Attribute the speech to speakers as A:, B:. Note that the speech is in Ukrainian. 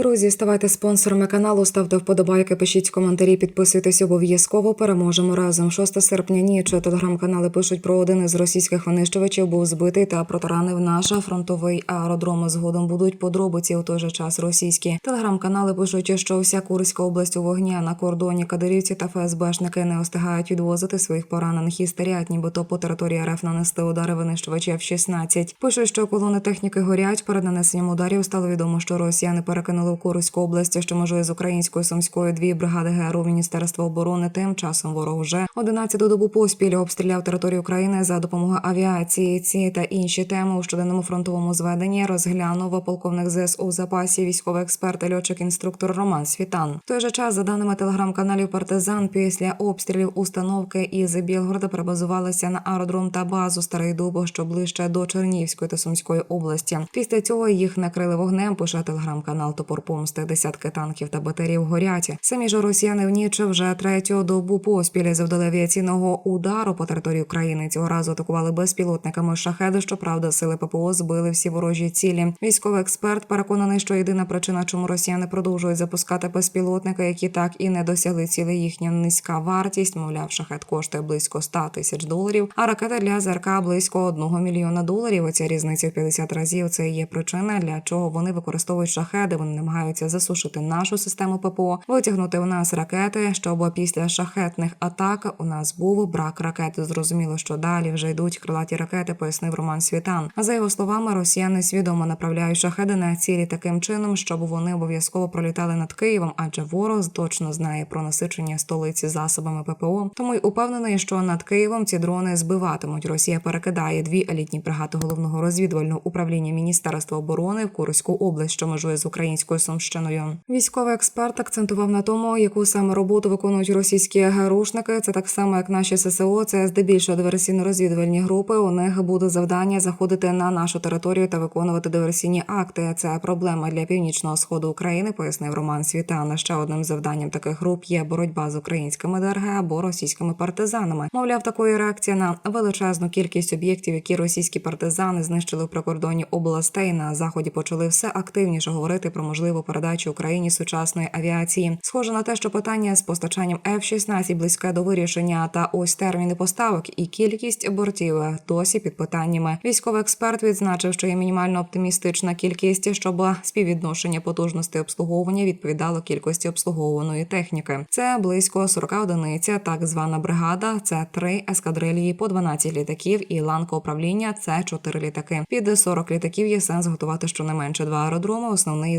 A: Друзі, ставайте спонсорами каналу, ставте вподобайки, пишіть коментарі, підписуйтесь обов'язково. Переможемо разом. 6 серпня ніч телеграм-канали пишуть про один із російських винищувачів був збитий та протаранив наш фронтовий аеродром. Згодом будуть подробиці у той же час російські телеграм-канали пишуть, що вся Курська область у вогні на кордоні кадирівці та ФСБшники не остигають відвозити своїх поранених і старять, нібито по території РФ нанести удари винищувачів F-16. Пишуть, що колони техніки горять. Перед нанесенням ударів стало відомо, що росіяни перекинули в Курську область, що межує з українською сумською дві бригади ГРУ Міністерства оборони. Тим часом ворог вже 11-ту добу поспіль обстріляв територію України за допомогою авіації. Ці та інші теми у щоденному фронтовому зведенні розглянув полковник ЗСУ в запасі, військовий експерт, льотчик, інструктор Роман Світан. В той же час, за даними телеграм-каналів Партизан, після обстрілів установки із Білгорода перебазувалися на аеродром та базу Старий Дубо, що ближче до Чернігівської та Сумської області. Після цього їх накрили вогнем. Пише телеграм-канал Топор Помсти. Десятки танків та батарів горять. Самі ж росіяни в ніч вже третю добу поспіль завдали авіаційного удару по території України. Цього разу атакували безпілотниками шахеди. Щоправда, сили ППО збили всі ворожі цілі. Військовий експерт переконаний, що єдина причина, чому росіяни продовжують запускати безпілотники, які так і не досягли цілі їхня низька вартість. Мовляв, шахет коштує близько 100 тисяч доларів, а ракета для ЗРК близько 1 мільйона доларів. Оця різниця в 50 разів. Це є причина, для чого вони використовують шахеди. Вони намагаються засушити нашу систему ППО, витягнути у нас ракети, щоб після шахетних атак у нас був брак ракет. Зрозуміло, що далі вже йдуть крилаті ракети, пояснив Роман Світан. А за його словами, росіяни свідомо направляють шахеди на цілі таким чином, щоб вони обов'язково пролітали над Києвом, адже ворог точно знає про насичення столиці засобами ППО. Тому й упевнений, що над Києвом ці дрони збиватимуть. Росія перекидає дві елітні бригади головного розвідувального управління Міністерства оборони в Курську область, що межує з українською Сумщиною. Військовий експерт акцентував на тому, яку саме роботу виконують російські ГРУшники. Це так само, як наші ССО. Це здебільшого диверсійно-розвідувальні групи. У них буде завдання заходити на нашу територію та виконувати диверсійні акти. Це проблема для північного сходу України, пояснив Роман Світана. Ще одним завданням таких груп є боротьба з українськими ДРГ або російськими партизанами. Мовляв, такої реакції на величезну кількість об'єктів, які російські партизани знищили в прикордонні областей. На заході почали все активніше говорити про можливу передачу Україні сучасної авіації. Схоже на те, що питання з постачанням F-16 близьке до вирішення, та ось терміни поставок і кількість бортів досі під питаннями. Військовий експерт відзначив, що є мінімально оптимістична кількість, щоб співвідношення потужностей обслуговування відповідало кількості обслуговуваної техніки. Це близько 40 одиниць, так звана бригада. Це три ескадрилії по 12 літаків і ланка управління. Це 4 літаки. Під 40 літаків є сенс готувати щонайменше два аеродроми. Основний